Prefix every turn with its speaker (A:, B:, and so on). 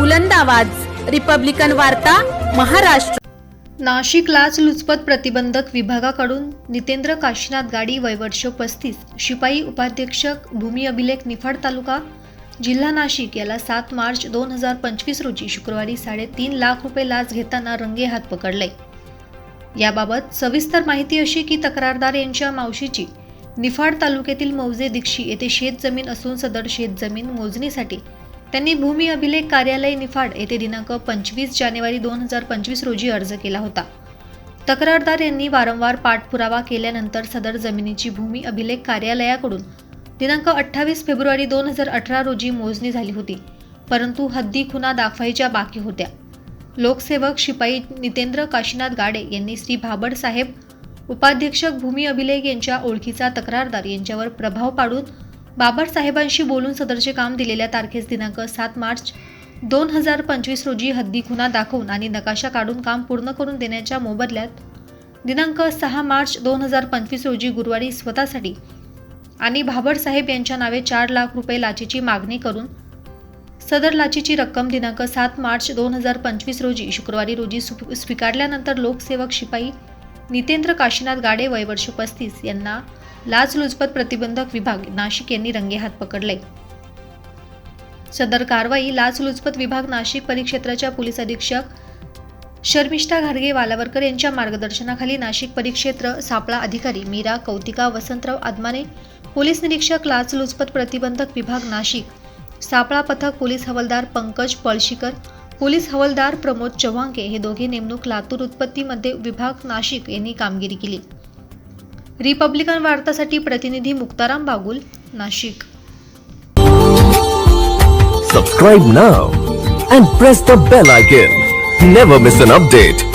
A: बुलंद आवाज. रिपब्लिकन वार्ता महाराष्ट्र.
B: नाशिक लाचलुचपत प्रतिबंधक विभागाकडून नितेंद्र काशीनाथ गाडी वयवर्ष पस्तीस. शिपाई उपाध्यक्षक भूमी अभिलेख निफाड तालुका जिल्हा नाशिक. याला सात मार्च दोन हजार पंचवीस रोजी शुक्रवारी साडेतीन लाख रुपये लाच घेताना रंगेहात पकडले. याबाबत सविस्तर माहिती अशी की तक्रारदार यांच्या मावशीची निफाड तालुक्यातील मौजे दीक्षी येथे शेतजमीन असून सदर शेतजमीन मोजणीसाठी त्यांनी भूमी अभिलेख कार्यालय निफाड येथे दिनांक पंचवीस जानेवारी दोन हजार पंचवीस रोजी अर्ज केला होता. तक्रारदार यांनी वारंवार पाठपुरावा केल्यानंतर सदर जमिनीची भूमी अभिलेख कार्यालयाकडून दिनांक अठ्ठावीस फेब्रुवारी दोन हजार अठरा रोजी मोजणी झाली होती परंतु हद्दी खुना दाखवायच्या बाकी होत्या. लोकसेवक शिपाई नितेंद्र काशीनाथ गाडे यांनी श्री भाबड साहेब उपाध्यक्षक भूमी अभिलेख यांच्या ओळखीचा तक्रारदार यांच्यावर प्रभाव पाडून बाबर साहेबांशी बोलून सदरचे काम दिलेल्या तारखेस दिनांक सात मार्च दोन हजार पंचवीस रोजी हद्दी खुना दाखवून आणि नकाशा काढून काम पूर्ण करून देण्याच्या मोबदल्यात दिनांक सहा मार्च दोन हजार पंचवीस रोजी गुरुवारी स्वतःसाठी आणि भाबडसाहेब यांच्या नावे चार लाख रुपये लाचेची मागणी करून सदर लाचेची रक्कम दिनांक सात मार्च दोन हजार पंचवीस रोजी शुक्रवारी रोजी स्वीकारल्यानंतर लोकसेवक शिपाई नितेंद्र काशीनाथ गाडे वय वर्ष पस्तीस यांना लाचलुचपत प्रतिबंधक विभाग नाशिक यांनी रंगेहात पकडले. सदर कारवाई लाचलुचपत विभाग नाशिक परिक्षेत्राच्या पोलीस अधीक्षक शर्मिष्ठा घारगे वालावरकर यांच्या मार्गदर्शनाखाली नाशिक परिक्षेत्र सापळा अधिकारी मीरा कौतिका वसंतराव आदमाने पोलीस निरीक्षक लाचलुचपत प्रतिबंधक विभाग नाशिक सापळा पथक पोलीस हवालदार पंकज पळशीकर पोलीस हवालदार प्रमोद चव्हाणके हे दोघे नेमणूक लातूर उत्पत्तीमध्ये विभाग नाशिक यांनी कामगिरी केली. रिपब्लिकन वार्तासाठी प्रतिनिधी मुक्ताराम बागुल नाशिक.
C: सबस्क्राईब ना and press the bell icon never miss an update